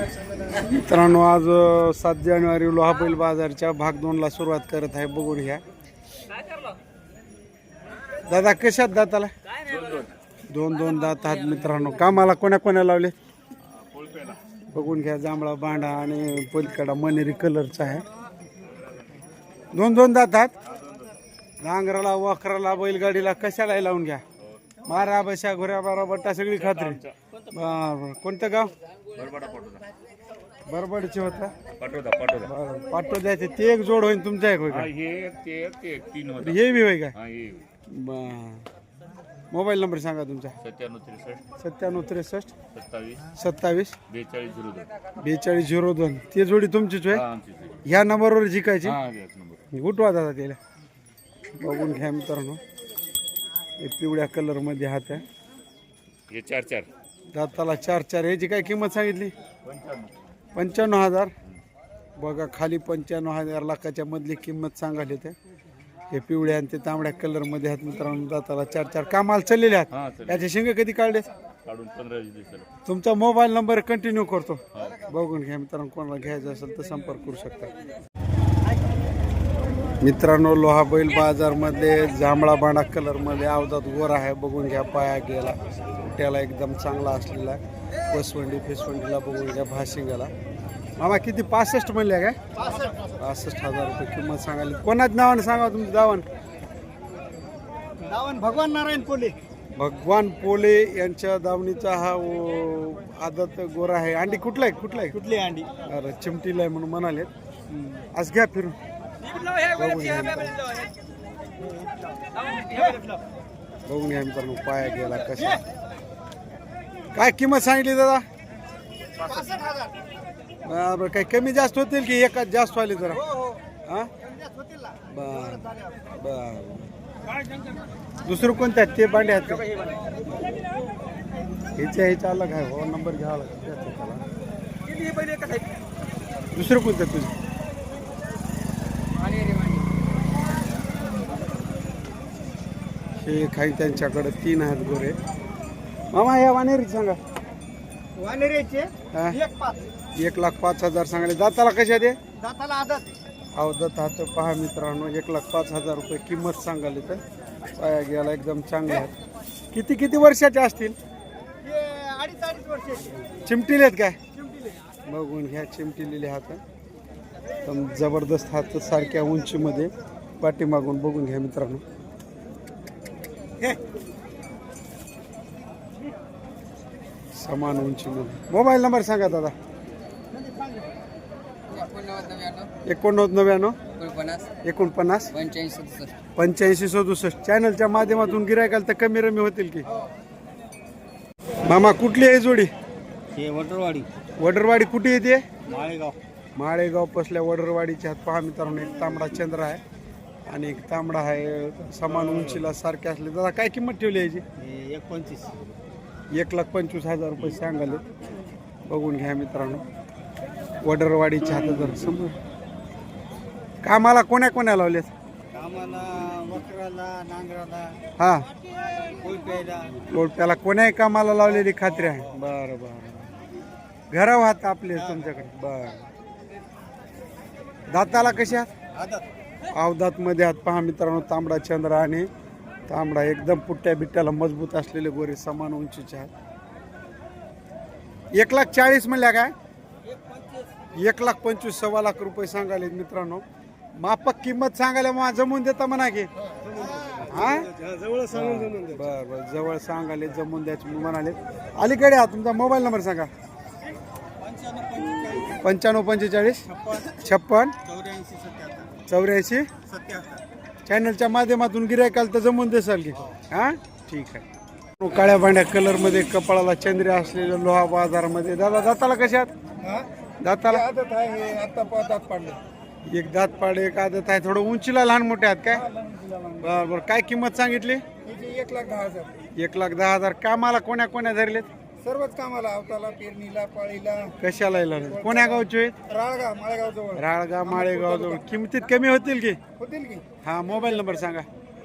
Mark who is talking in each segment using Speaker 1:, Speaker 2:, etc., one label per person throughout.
Speaker 1: मित्रांनो आज सात जानेवारी लोहा बैल बाजारच्या भाग दोनला सुरुवात करत आहे. बघून घ्या. दादा कशात दाताला? दोन दोन दात आहेत मित्रांनो. कामाला कोण्या कोण्या लावले? बघून घ्या जांभळा बांडा आणि पलीकडा मनेरी कलरचा आहे. दोन दोन दात आहेत. नांगराला वखराला बैलगाडीला कशाला लावून घ्या. मारा बशा घोऱ्या बारा बट्टा सगळी खात्री. बरं कोणतं गाव? बरबडचे होता? बरं पाठव द्यायचे ते एक जोड होईल तुमच्या एक होय
Speaker 2: हा
Speaker 1: का?
Speaker 2: हे एक, ते एक, ते एक, तीन होता.
Speaker 1: हे बी होय का?
Speaker 2: हा हे
Speaker 1: बर. मोबाईल नंबर सांगा तुमचा.
Speaker 2: सत्त्याण्णव त्रेसष्ट
Speaker 1: सत्त्याण्णव त्रेसष्ट
Speaker 2: सत्तावीस
Speaker 1: सत्तावीस
Speaker 2: बेचाळीस झिरो दोन.
Speaker 1: बेचाळीस झिरो दोन. ते जोडी तुमचीच होय?
Speaker 2: हा आमची.
Speaker 1: ह्या नंबरवर जिकायची?
Speaker 2: हा नंबर.
Speaker 1: उठवा दादा त्याला. बघून घ्या मित्रांनो. हे पिवळ्या कलरमध्ये हात आहे
Speaker 2: हे चार चार.
Speaker 1: दाताला चार चार. याची काय किंमत सांगितली?
Speaker 2: पंच्याण्णव
Speaker 1: हजार. बघा खाली पंच्याण्णव हजार लाखाच्या मधली किंमत सांगाली ते. हे पिवळ्या आणि ते तांबड्या कलरमध्ये आहेत मित्रांनो दाताला चार चार. कामाला चाललेले आहेत?
Speaker 2: हा चल
Speaker 1: याचे शिंग कधी काढले
Speaker 2: काढून पंधरा वीस दिवसाला.
Speaker 1: तुमचा मोबाईल नंबर कंटिन्यू करतो.
Speaker 2: हा.
Speaker 1: बघून घ्या मित्रांनो कोणाला घ्यायचं असेल तर संपर्क करू शकता. मित्रांनो लोहा बैल बाजारमध्ये जांभळा बाणा कलरमध्ये अवधात गोर आहे. बघून घ्या पाया गेला. त्याला एकदम चांगला असलेला आहे बसवंडी फेसवंडीला बघून घ्या भाशिंगाला मामा किती? पासष्ट म्हणले काय? पासष्ट हजार रुपये किंमत सांगायला. कोणाच नावाने सांगा तुमचं दावण.
Speaker 3: दावण भगवान नारायण कोले
Speaker 1: भगवान पोले यांच्या दावणीचा हा आदत गोरा आहे. अंडी कुठला आहे? कुठला आहे?
Speaker 3: कुठली अंडी?
Speaker 1: अरे चिमटीला आहे म्हणून म्हणाले आज घ्या फिरून. बघून घ्या मित्रांनो पाया गेला कशा काय किंमत सांगितली दादा? बरं काही कमी जास्त होतील की एकाच जास्त व्हायला जरा? हा बर बर दुसरं कोणत्या आहेत? ते बांडे आहेत का? ह्याच्या ह्याच्या अलग आहे हो नंबर घ्यावा लागतो त्याला. दुसरं कोणतं आहे तुझं? हे काही त्यांच्याकडे तीन आहेत गोरे. मामा या वानेरी सांगा.
Speaker 3: वानेरेचे
Speaker 1: हा?
Speaker 3: एक पाच.
Speaker 1: एक लाख पाच हजार सांगले. दाताला कशा दे?
Speaker 3: दाताला आदत.
Speaker 1: हात पहा मित्रांनो एक लाख पाच हजार रुपये किंमत सांगाली तर. पाया गेला एकदम चांगले आहेत. किती किती वर्षाचे असतील?
Speaker 3: हे अडीच अडीच वर्षाचे.
Speaker 1: चिमटीले आहेत काय?
Speaker 3: चिमटीले.
Speaker 1: बघून घ्या चिमटिलेले हात. एकदम जबरदस्त हात सारख्या उंचीमध्ये. पाठीमागून बघून घ्या मित्रांनो. समान उंचीमध्ये मोबाईल नंबर सांगा दादा. एकोणनव्वद नव्याण्णव.
Speaker 4: एकोणपन्नास. पंच्याऐंशी सदुसष्ट.
Speaker 1: चॅनलच्या माध्यमातून गिरायकाल तर कमी रमी होतील की? मामा कुठली आहे जोडी?
Speaker 3: वटरवाडी.
Speaker 1: वडरवाडी कुठे येते?
Speaker 3: माळेगाव.
Speaker 1: माळेगाव पसल्या वडरवाडीच्या हात पहा मित्रांनो एक तांबडा चंद्र आहे. आणि एक तांबडा आहे समान उंचीला सारखे असले दादा काय किंमत ठेवली याची?
Speaker 3: हे एक पंचवीस.
Speaker 1: एक लाख पंचवीस हजार रुपये सांगाले. बघून घ्या मित्रांनो. वडरवाडीच्या हातात जर समोर कामाला कोण्या कोण्या लावलेत
Speaker 3: कामाला नांगराला
Speaker 1: हा. लोटप्याला कोण्याही कामाला लावलेली खात्री आहे? बरं बरं घराव हात आपले तुमच्याकडे. बरं. दाताला कशा
Speaker 3: आदत.
Speaker 1: अवदात मध्ये हात पहा मित्रांनो तांबडा चंद्र आणि तांबडा एकदम पुट्ट्या बिट्ट्याला मजबूत असलेले गोरे समान उंचीचे आहेत. एक लाख चाळीस म्हणल्या काय? एक लाख पंचवीस सव्वा लाख रुपये सांगाले मित्रांनो. मापक किंमत सांगायला मग जमून देता म्हणा की? हा?
Speaker 3: जवळ
Speaker 1: बर बर जवळ सांगाले जमून द्यायचे म्हणाले अलीकडे हा तुमचा मोबाईल नंबर सांगा. पंच्याण्णव पंचेचाळीस. छप्पन.
Speaker 3: चौऱ्याऐंशी.
Speaker 1: चॅनलच्या माध्यमातून गिरायकाल तर जमून देसाल की. हा? ठीक आहे. काळ्या भांड्या कलरमध्ये कपाळाला चंद्री असलेल्या लोहा बाजारामध्ये. दादा दाताला कशात दाताला?
Speaker 3: आदत आहे हे आता पातात पाडले.
Speaker 1: एक दात पाड एक आदत आहे. थोडं उंचीला लहान मोठे आहेत काय? बर बर. काय किंमत सांगितली?
Speaker 3: एक लाख दहा हजार.
Speaker 1: एक लाख दहा हजार. कामाला कोण्या कोण्या धरलेत?
Speaker 3: सर्वच कामाला अवताला पेरणीला पाळीला.
Speaker 1: कशाला लावले कोण्या गावचे आहेत?
Speaker 3: राळगा माळेगाव जवळ.
Speaker 1: राळगाव माळेगाव जवळ. किमतीत कमी होतील की?
Speaker 3: होतील की.
Speaker 1: हा मोबाईल नंबर सांगा.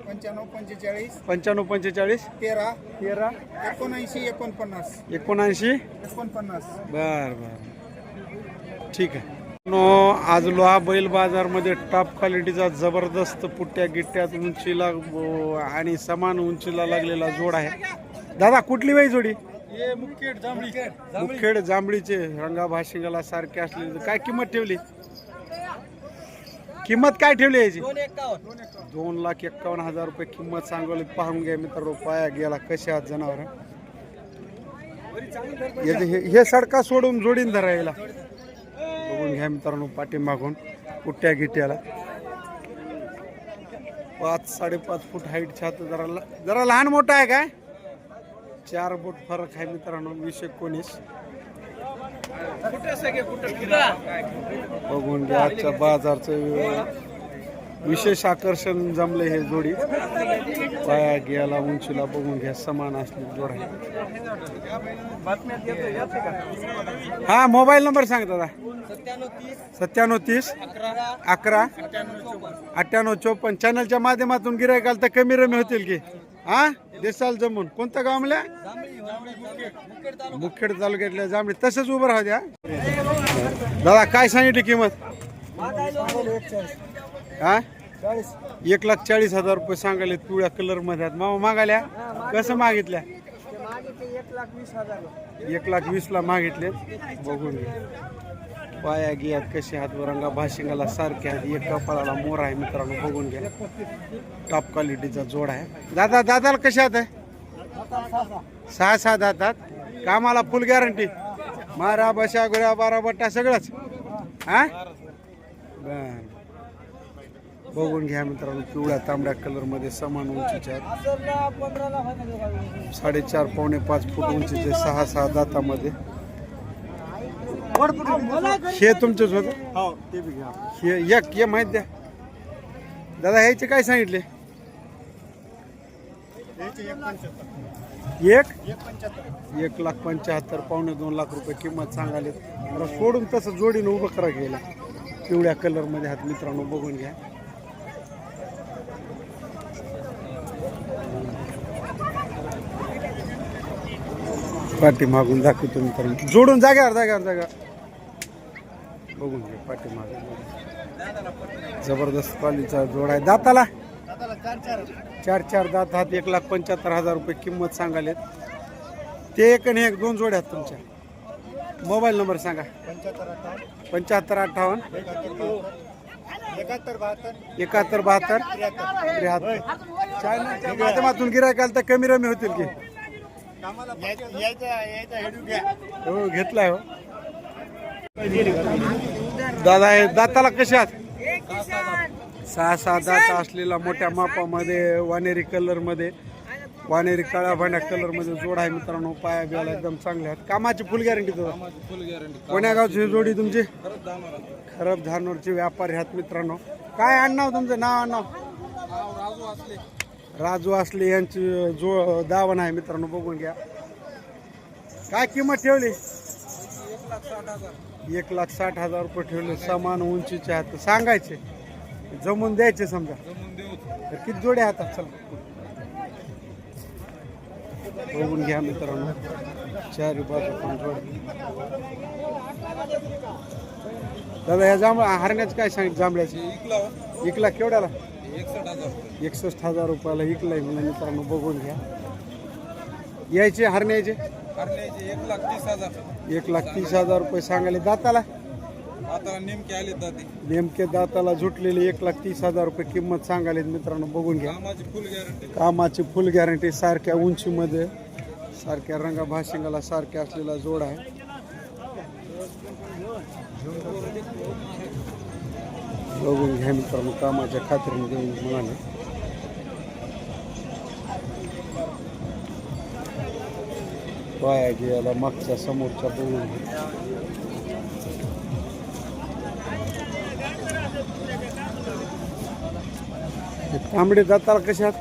Speaker 3: पंच्याण्णव पंचेचाळीस.
Speaker 1: पंच्याण्णव पंचेचाळीस.
Speaker 3: तेरा.
Speaker 1: तेरा.
Speaker 3: एकोणऐंशी एकोणपन्नास.
Speaker 1: एकोणऐंशी.
Speaker 3: एकोणपन्नास.
Speaker 1: बर बर. ठीक आहे. नो आज लोहा बैल बाजारमध्ये टॉप क्वालिटीचा जबरदस्त पुट्ट्या गिट्ट्यात उंचीला आणि समान उंचीला लागलेला जोड आहे. दादा कुठली बाई जोडी? मुखेड जांभळीचे रंगा भाशिंगाला सारखे असलेले काय किंमत ठेवली? किंमत काय ठेवली याची? दोन लाख एक्कावन्न हजार रुपये किंमत सांगवली पाहून घ्या मित्र पाया गेला. कसे आहात जनावर याचे हे हे सडका सोडून जोडीन धरायला बघून घ्या मित्रांनो पाठीमागून कुट्ट्या गिट्याला. पाच साडेपाच फूट हाईट छात जरा जरा लहान मोठा आहे काय? चार फूट फरक आहे मित्रांनो वीस एकोणीस. बघून घ्या आजच्या बाजारचं विशेष आकर्षण जमले हे जोडी. पाया घ्यायला उंचीला बघून घ्या समान असले जोड आहे. हा मोबाईल नंबर सांग दादा. सत्त्याण्णव तीस. अकरा. अठ्ठ्याण्णव चोपन्न. चॅनलच्या माध्यमातून गिरायकाल तर कमी रमी होतील की? हा? देसाल जमून. कोणतं गाव म्हणल्या मुखेड तालुक्यातल्या जांभळी. तसंच उभं राहू द्या. दादा काय सांगितली किंमत? हा? एक लाख चाळीस हजार रुपये सांगायले पिवळ्या कलरमध्ये मामा मागाल्या कसं मागितल्या? एक लाख वीस ला मागितले बघून पाया गियात कसे हात रंगा भाशिंगाला सारखे आहेत एक कपाळाला मोर आहे मित्रांनो बघून घ्या. टॉप क्वालिटीचा जोड आहे. दादा दादाला कसे हात आहे सहा सहा दातात कामाला फुल गॅरंटी मारा बशा गुऱ्या बारा बट्टा सगळंच. हा? बर. बघून घ्या मित्रांनो पिवळ्या तांबड्या कलरमध्ये समान उंचीचे आहेत. साडेचार पावणे पाच फूट उंचीचे सहा सहा दातामध्ये. हे तुमचंच घ्या हे एक हे माहीत द्या. दादा ह्याचे काय सांगितले? एक? एक लाख पंच्याहत्तर पावणे दोन लाख रुपये किंमत सांगाले मला सोडून तसं जोडीनं उभं करा गेला पिवळ्या कलरमध्ये हात मित्रांनो बघून घ्या. पाठी मागून दाखवतो मित्रांनो. जोडून जाग्यावर जाग्यावर जागा बघून घे पाठीमागे. जबरदस्त क्वालिटीचा जोड आहे. दाताला? चार चार दात हात एक लाख पंच्याहत्तर हजार रुपये किंमत सांगालेत ते एक आणि एक दोन जोड्या आहेत तुमच्या. मोबाईल नंबर सांगा. पंच्याहत्तर अठ्ठावन्न.
Speaker 3: एकाहत्तर बहात्तर.
Speaker 1: एकाहत्तर बहात्तर त्र्याहत्तर. चॅनलच्या माध्यमातून गिरायकाल तर कमी रमी होतील की? हो घेतलाय हो. दादा हे दाताला कशा आहात? सहा सहा दात असलेला मोठ्या मापामध्ये वानेरी कलरमध्ये वानेरी काळ्या भांड्या कलरमध्ये जोड आहे मित्रांनो. पाया बियाला एकदम चांगले आहेत. कामाची फुल गॅरंटी कोण्या गावची ही जोडी तुमची? खरब धानवरचे व्यापारी आहात मित्रांनो. काय आडनाव तुमचं? नाव आडनाव राजू असले यांची जो दावण आहे मित्रांनो बघून घ्या. काय किंमत ठेवली? एक लाख साठ हजार रुपये ठेवले समान उंचीचे आहेत. सांगायचे. जमून द्यायचे समजा. तर किती जोडे हातात चल. बघून घ्या मित्रांनो. चारी दादा या जांभळा हरण्याचं काय सांगितलं जांभळ्याचे? एक लाख. केवढ्याला एकसष्ट हजार. रुपयाला विकलाय मला मित्रांनो बघून घ्या. यायचे हरण्याचे
Speaker 4: एक लाख तीस हजार.
Speaker 1: एक लाख तीस हजार रुपये सांगायले दाताला.
Speaker 4: आता नेमके आले दादी
Speaker 1: नेमके दाताला झुटलेले एक लाख तीस हजार रुपये किंमत सांगायले मित्रांनो बघून घ्या.
Speaker 4: कामाची फुल गॅरंटी
Speaker 1: कामाची फुल गॅरंटी सारख्या उंचीमध्ये सारख्या रंगा भाशिंगाला सारख्या असलेला जोड आहे. बघून घ्या मित्रांनो कामाच्या खात्रीने देऊन म्हणाले. पाया घ्यायला मागच्या समोरच्या हे तांबडे दाताला कशात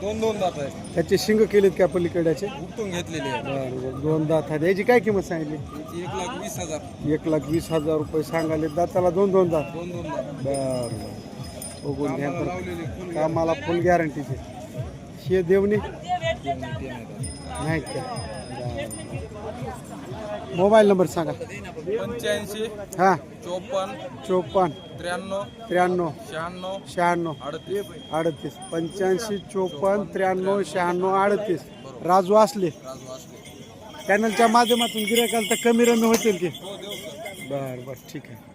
Speaker 4: दोन दोन दात आहे
Speaker 1: त्याचे शिंग केलेत का पलीकड्याचे?
Speaker 4: उपटून घेतलेले आहे
Speaker 1: बरं, बरं. दोन दात आहेत. याची काय किंमत सांगितली?
Speaker 4: एक लाख वीस हजार.
Speaker 1: एक लाख वीस हजार रुपये सांगाले दाताला दोन दोन दात.
Speaker 4: दोन दोन दात.
Speaker 1: बर बघून घ्या तर
Speaker 4: लावलेले फुल
Speaker 1: कामाला फुल गॅरंटीचे शे देवणी? नाही का? बरं. मोबाईल नंबर सांगा.
Speaker 4: पंच्याऐंशी
Speaker 1: हां.
Speaker 4: चोपन्न
Speaker 1: चोपन्न
Speaker 4: त्र्याण्णव
Speaker 1: त्र्याण्णव
Speaker 4: शहाण्णव
Speaker 1: शहाण्णव
Speaker 4: अडतीस.
Speaker 1: अडतीस. पंच्याऐंशी चोपन्न त्र्याण्णव शहाण्णव अडतीस. राजू असले.
Speaker 4: राजू असले.
Speaker 1: चॅनलच्या माध्यमातून गिरायकाला तर कमी रमी होतील की.
Speaker 4: हो
Speaker 1: बरं बरं ठीक आहे.